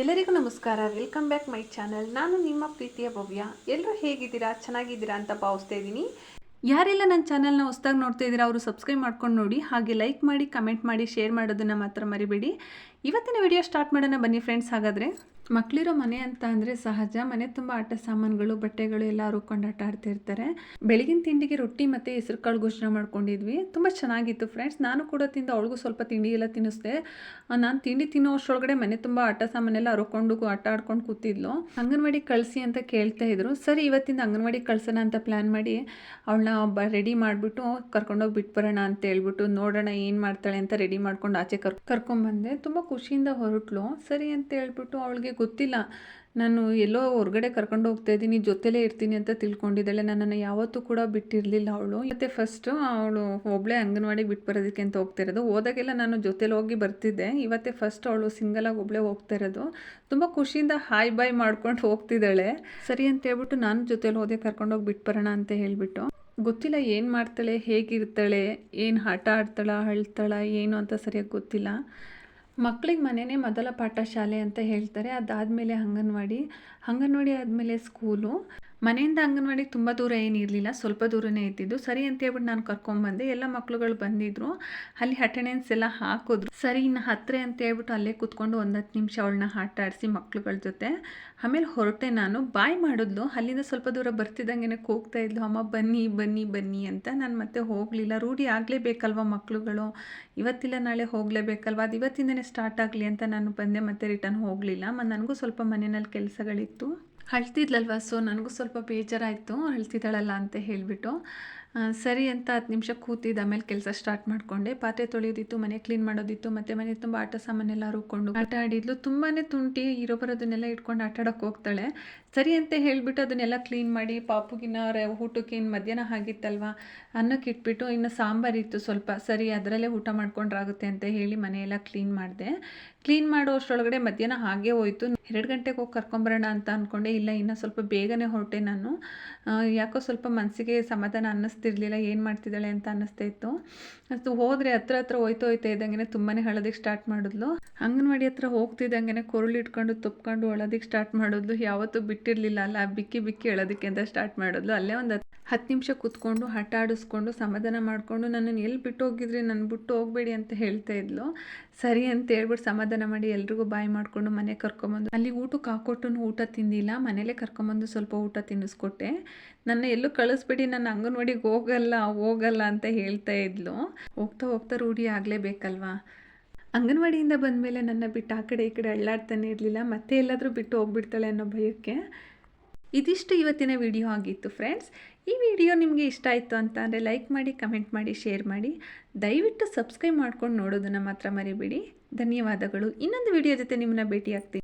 ಎಲ್ಲರಿಗೂ ನಮಸ್ಕಾರ. Welcome back my channel ನಾನು ನಿಮ್ಮ ಪ್ರೀತಿಯ ಭವ್ಯ. ಎಲ್ಲರೂ ಹೇಗಿದ್ದೀರಾ? ಚೆನ್ನಾಗಿದ್ದೀರಾ ಅಂತ ಭಾವಿಸ್ತಾ ಇದ್ದೀನಿ. ಯಾರೆಲ್ಲ ನನ್ನ ಚಾನಲ್ನ ಹೊಸ್ದಾಗಿ ನೋಡ್ತಾ ಇದ್ದೀರಾ, ಅವರು ಸಬ್ಸ್ಕ್ರೈಬ್ ಮಾಡ್ಕೊಂಡು ನೋಡಿ, ಹಾಗೆ ಲೈಕ್ ಮಾಡಿ ಕಮೆಂಟ್ ಮಾಡಿ ಶೇರ್ ಮಾಡೋದನ್ನು ಮಾತ್ರ ಮರಿಬೇಡಿ. ಇವತ್ತಿನ ವಿಡಿಯೋ ಸ್ಟಾರ್ಟ್ ಮಾಡೋಣ ಬನ್ನಿ ಫ್ರೆಂಡ್ಸ್ ಹಾಗಾದರೆ. ಮಕ್ಕಳಿರೋ ಮನೆ ಅಂತ ಅಂದರೆ ಸಹಜ. ಮನೆ ತುಂಬ ಆಟ ಸಾಮಾನುಗಳು, ಬಟ್ಟೆಗಳು ಎಲ್ಲ ಹರ್ಕೊಂಡು ಆಟ ಆಡ್ತಿರ್ತಾರೆ. ಬೆಳಗಿನ ತಿಂಡಿಗೆ ರೊಟ್ಟಿ ಮತ್ತು ಹೆಸರು ಕಾಳು ಘೋಷಣೆ ಮಾಡ್ಕೊಂಡಿದ್ವಿ. ತುಂಬ ಚೆನ್ನಾಗಿತ್ತು ಫ್ರೆಂಡ್ಸ್. ನಾನು ಕೂಡ ತಿಂದು ಅವಳಿಗೂ ಸ್ವಲ್ಪ ತಿಂಡಿ ಎಲ್ಲ ತಿನ್ನಿಸ್ದೆ. ನಾನು ತಿಂಡಿ ತಿನ್ನೋ ಅಷ್ಟರೊಳಗಡೆ ಮನೆ ತುಂಬ ಆಟ ಸಾಮಾನೆಲ್ಲ ಹರ್ಕೊಂಡು ಆಟ ಆಡ್ಕೊಂಡು ಕೂತಿದ್ಲು. ಅಂಗನವಾಡಿ ಕಳಿಸಿ ಅಂತ ಕೇಳ್ತಾ ಇದ್ರು. ಸರಿ, ಇವತ್ತಿಂದ ಅಂಗನವಾಡಿ ಕಳ್ಸೋಣ ಅಂತ ಪ್ಲ್ಯಾನ್ ಮಾಡಿ ಅವಳನ್ನ ಒಬ್ಬ ರೆಡಿ ಮಾಡಿಬಿಟ್ಟು ಕರ್ಕೊಂಡೋಗಿ ಬಿಟ್ಟು ಬರೋಣ ಅಂತ ಹೇಳ್ಬಿಟ್ಟು ನೋಡೋಣ ಏನು ಮಾಡ್ತಾಳೆ ಅಂತ ರೆಡಿ ಮಾಡ್ಕೊಂಡು ಆಚೆ ಕರ್, ಕರ್ಕೊಂಬಂದೆ. ತುಂಬ ಖುಷಿಯಿಂದ ಹೊರಟ್ಲು. ಸರಿ ಅಂತ ಹೇಳ್ಬಿಟ್ಟು ಅವಳಿಗೆ ಗೊತ್ತಿಲ್ಲ. ನಾನು ಎಲ್ಲೋ ಹೊರಗಡೆ ಕರ್ಕೊಂಡು ಹೋಗ್ತಾ ಇದ್ದೀನಿ, ಜೊತೆಲೇ ಇರ್ತೀನಿ ಅಂತ ತಿಳ್ಕೊಂಡಿದ್ದಾಳೆ. ನನ್ನನ್ನು ಯಾವತ್ತೂ ಕೂಡ ಬಿಟ್ಟಿರಲಿಲ್ಲ ಅವಳು. ಮತ್ತು ಫಸ್ಟು ಅವಳು ಒಬ್ಬಳೇ ಅಂಗನವಾಡಿಗೆ ಬಿಟ್ಟು ಬರೋದಕ್ಕೆ ಅಂತ ಹೋಗ್ತಿರೋದು ಹೋದಾಗೆಲ್ಲ ನಾನು ಜೊತೆಲಿ ಹೋಗಿ ಬರ್ತಿದ್ದೆ. ಇವತ್ತೇ ಫಸ್ಟ್ ಅವಳು ಸಿಂಗಲಾಗಿ ಒಬ್ಬಳೇ ಹೋಗ್ತಾ ಇರೋದು. ತುಂಬ ಖುಷಿಯಿಂದ ಹಾಯ್ ಬಾಯ್ ಮಾಡ್ಕೊಂಡು ಹೋಗ್ತಿದ್ದಾಳೆ. ಸರಿ ಅಂತ ಹೇಳ್ಬಿಟ್ಟು ನಾನು ಜೊತೆಲಿ ಹೋದೆ ಕರ್ಕೊಂಡೋಗಿ ಬಿಟ್ಟು ಬರೋಣ ಅಂತ ಹೇಳಿಬಿಟ್ಟು. ಗೊತ್ತಿಲ್ಲ ಏನು ಮಾಡ್ತಾಳೆ, ಹೇಗಿರ್ತಾಳೆ, ಏನು ಆಟ ಆಡ್ತಾಳ, ಅಳ್ತಾಳ, ಏನು ಅಂತ ಸರಿಯಾಗಿ ಗೊತ್ತಿಲ್ಲ. ಮಕ್ಕಳಿಗೆ ಮನೆಯೇ ಮೊದಲ ಪಾಠ ಶಾಲೆ ಅಂತ ಹೇಳ್ತಾರೆ. ಅದಾದಮೇಲೆ ಅಂಗನವಾಡಿ. ಅಂಗನವಾಡಿ ಆದಮೇಲೆ ಸ್ಕೂಲು ಮನೆಯಿಂದ ಅಂಗನವಾಡಿಗೆ ತುಂಬ ದೂರ ಏನಿರಲಿಲ್ಲ ಸ್ವಲ್ಪ ದೂರನೇ ಇದ್ದಿದ್ದು. ಸರಿ ಅಂತ ಹೇಳ್ಬಿಟ್ಟು ನಾನು ಕರ್ಕೊಂಬಂದೆ ಎಲ್ಲ ಮಕ್ಕಳುಗಳು ಬಂದಿದ್ರು. ಅಲ್ಲಿ ಅಟೆಂಡೆನ್ಸ್ ಎಲ್ಲ ಹಾಕಿದ್ರು. ಸರಿ, ಇನ್ನು ಹತ್ತಿರ ಅಂತ ಹೇಳ್ಬಿಟ್ಟು ಅಲ್ಲೇ ಕೂತ್ಕೊಂಡು ಒಂದು ಹತ್ತು ನಿಮಿಷ ಅವಳನ್ನ ಆಟ ಆಡಿಸಿ ಮಕ್ಳುಗಳ ಜೊತೆ. ಆಮೇಲೆ ಹೊರಟೆ ನಾನು. ಬಾಯ್ ಮಾಡಿದ್ಲು. ಅಲ್ಲಿಂದ ಸ್ವಲ್ಪ ದೂರ ಬರ್ತಿದ್ದಂಗೆ ಕೂಗ್ತಾ ಇದ್ಲು. ಅಮ್ಮ, ಬನ್ನಿ ಬನ್ನಿ ಬನ್ನಿ ಅಂತ ನಾನು ಮತ್ತೆ ಹೋಗಲಿಲ್ಲ. ರೂಢಿ ಆಗಲೇಬೇಕಲ್ವ ಮಕ್ಕಳುಗಳು ಇವತ್ತಿಲ್ಲ, ನಾಳೆ ಹೋಗಲೇಬೇಕಲ್ವ? ಅದು ಇವತ್ತಿಂದನೇ ಸ್ಟಾರ್ಟ್ ಆಗಲಿ ಅಂತ ನಾನು ಬಂದೆ, ಮತ್ತೆ ರಿಟರ್ನ್ ಹೋಗಲಿಲ್ಲ. ನನಗೂ ಸ್ವಲ್ಪ ಮನೆಯಲ್ಲಿ ಕೆಲಸಗಳಿತ್ತು. ಅಳ್ತಿದ್ಲಲ್ವ ಸೊ ನನಗೂ ಸ್ವಲ್ಪ ಬೇಜಾರಾಯಿತು ಅಳ್ತಿದ್ದಾಳಲ್ಲ ಅಂತ ಹೇಳಿಬಿಟ್ಟು. ಸರಿ ಅಂತ ಹತ್ತು ನಿಮಿಷ ಕೂತಿದ್ದ ಆಮೇಲೆ ಕೆಲಸ ಸ್ಟಾರ್ಟ್ ಮಾಡಿಕೊಂಡೆ. ಪಾತ್ರೆ ತೊಳೆಯೋದಿತ್ತು, ಮನೆ ಕ್ಲೀನ್ ಮಾಡೋದಿತ್ತು, ಮತ್ತು ಮನೆ ತುಂಬ ಆಟ ಸಾಮಾನೆಲ್ಲ ರುಕೊಂಡು ಆಟ ಆಡಿದ್ಲು. ತುಂಬಾ ತುಂಟಿ ಇರೋ ಬರೋದನ್ನೆಲ್ಲ ಇಟ್ಕೊಂಡು ಆಟ ಆಡೋಕ್ಕೆ ಹೋಗ್ತಾಳೆ. ಸರಿ ಅಂತ ಹೇಳಿಬಿಟ್ಟು ಅದನ್ನೆಲ್ಲ ಕ್ಲೀನ್ ಮಾಡಿ ಪಾಪುಗಿನ ಊಟಕ್ಕೆ ಇನ್ನು ಮಧ್ಯಾಹ್ನ ಆಗಿತ್ತಲ್ವಾ? ಅನ್ನಕ್ಕೆ ಇಟ್ಬಿಟ್ಟು ಇನ್ನು ಸಾಂಬಾರಿತ್ತು ಸ್ವಲ್ಪ. ಸರಿ, ಅದರಲ್ಲೇ ಊಟ ಮಾಡ್ಕೊಂಡ್ರಾಗುತ್ತೆ ಅಂತ ಹೇಳಿ ಮನೆಯೆಲ್ಲ ಕ್ಲೀನ್ ಮಾಡಿದೆ. ಕ್ಲೀನ್ ಮಾಡೋ ಅಷ್ಟರೊಳಗಡೆ ಮಧ್ಯಾಹ್ನ ಹಾಗೆ ಹೋಯಿತು. ಎರಡು ಗಂಟೆಗೆ ಹೋಗಿ ಕರ್ಕೊಂಬರೋಣ ಅಂತ ಅಂದ್ಕೊಂಡೆ ಇಲ್ಲ, ಇನ್ನೂ ಸ್ವಲ್ಪ ಬೇಗನೆ ಹೊರಟೆ ನಾನು. ಯಾಕೋ ಸ್ವಲ್ಪ ಮನಸ್ಸಿಗೆ ಸಮಾಧಾನ ಅನ್ನಿಸ್ತಿರ್ಲಿಲ್ಲ ಏನು ಮಾಡ್ತಿದ್ದಾಳೆ ಅಂತ ಅನ್ನಿಸ್ತಾ ಇತ್ತು. ಅದು ಹೋದರೆ ಹತ್ರ ಹತ್ರ ಹೋಯ್ತಾ ಹೋಯ್ತಾ ಇದ್ದಂಗೆ ತುಂಬಾ ಅಳೋದಕ್ಕೆ ಸ್ಟಾರ್ಟ್ ಮಾಡಿದ್ಲು. ಅಂಗನವಾಡಿ ಹತ್ರ ಹೋಗ್ತಿದ್ದಂಗೆ ಕೊರಳು ಇಟ್ಕೊಂಡು ತುಪ್ಕೊಂಡು ಅಳೋದಕ್ಕೆ ಸ್ಟಾರ್ಟ್ ಮಾಡಿದ್ಲು. ಯಾವತ್ತೂ ಬಿಟ್ಟಿರಲಿಲ್ಲ ಅಲ್ಲ, ಬಿಕ್ಕಿ ಬಿಕ್ಕಿ ಅಳೋದಕ್ಕೆ ಅಂತ ಸ್ಟಾರ್ಟ್ ಮಾಡಿದ್ಲು. ಅಲ್ಲೇ ಒಂದು ಹತ್ತು ನಿಮಿಷ ಕೂತ್ಕೊಂಡು ಹಠ ಆಡಿಸ್ಕೊಂಡು ಸಮಾಧಾನ ಮಾಡಿಕೊಂಡು, ನನ್ನನ್ನು ಎಲ್ಲಿ ಬಿಟ್ಟು ಹೋಗಿದ್ರಿ ನನ್ನ ಬಿಟ್ಟು ಹೋಗಬೇಡಿ ಅಂತ ಹೇಳ್ತಾ ಇದ್ಲು. ಸರಿ ಅಂತ ಹೇಳ್ಬಿಟ್ಟು ಸಮಾಧಾನ ಮಾಡಿ ಎಲ್ರಿಗೂ ಬಾಯ್ ಮಾಡಿಕೊಂಡು ಮನೆ ಕರ್ಕೊಂಬಂದು, ಅಲ್ಲಿ ಊಟಕ್ಕೆ ಹಾಕೊಟ್ಟು ಊಟ ತಿಂದಿಲ್ಲ, ಮನೇಲೇ ಕರ್ಕೊಂಬಂದು ಸ್ವಲ್ಪ ಊಟ ತಿನ್ನಿಸ್ಕೊಟ್ಟೆ. ನನ್ನ ಎಲ್ಲೂ ಕಳಿಸ್ಬಿಡಿ, ನನ್ನ ಅಂಗನವಾಡಿಗೆ ಹೋಗಲ್ಲ ಹೋಗಲ್ಲ ಅಂತ ಹೇಳ್ತಾ ಇದ್ಲು. ಹೋಗ್ತಾ ಹೋಗ್ತಾ ರೂಢಿ ಆಗಲೇಬೇಕಲ್ವಾ? ಅಂಗನವಾಡಿಯಿಂದ ಬಂದಮೇಲೆ ನನ್ನ ಬಿಟ್ಟು ಆ ಕಡೆ ಈ ಕಡೆ ಅಳ್ಳಾಡ್ತಾನೆ ಇರಲಿಲ್ಲ, ಮತ್ತೆ ಎಲ್ಲಾದರೂ ಬಿಟ್ಟು ಹೋಗ್ಬಿಡ್ತಾಳೆ ಅನ್ನೋ ಭಯಕ್ಕೆ ಇದಿಷ್ಟು ಇವತ್ತಿನ ವಿಡಿಯೋ ಆಗಿತ್ತು ಫ್ರೆಂಡ್ಸ್. ಈ ವಿಡಿಯೋ ನಿಮಗೆ ಇಷ್ಟ ಆಯಿತು ಅಂತ ಅಂದರೆ ಲೈಕ್ ಮಾಡಿ, ಕಮೆಂಟ್ ಮಾಡಿ, ಶೇರ್ ಮಾಡಿ. ದಯವಿಟ್ಟು ಸಬ್ಸ್ಕ್ರೈಬ್ ಮಾಡ್ಕೊಂಡು ನೋಡೋದನ್ನು ಮಾತ್ರ ಮರಿಬೇಡಿ. ಧನ್ಯವಾದಗಳು. ಇನ್ನೊಂದು ವಿಡಿಯೋ ಜೊತೆ ನಿಮ್ಮನ್ನ ಭೇಟಿ ಆಗ್ತೀನಿ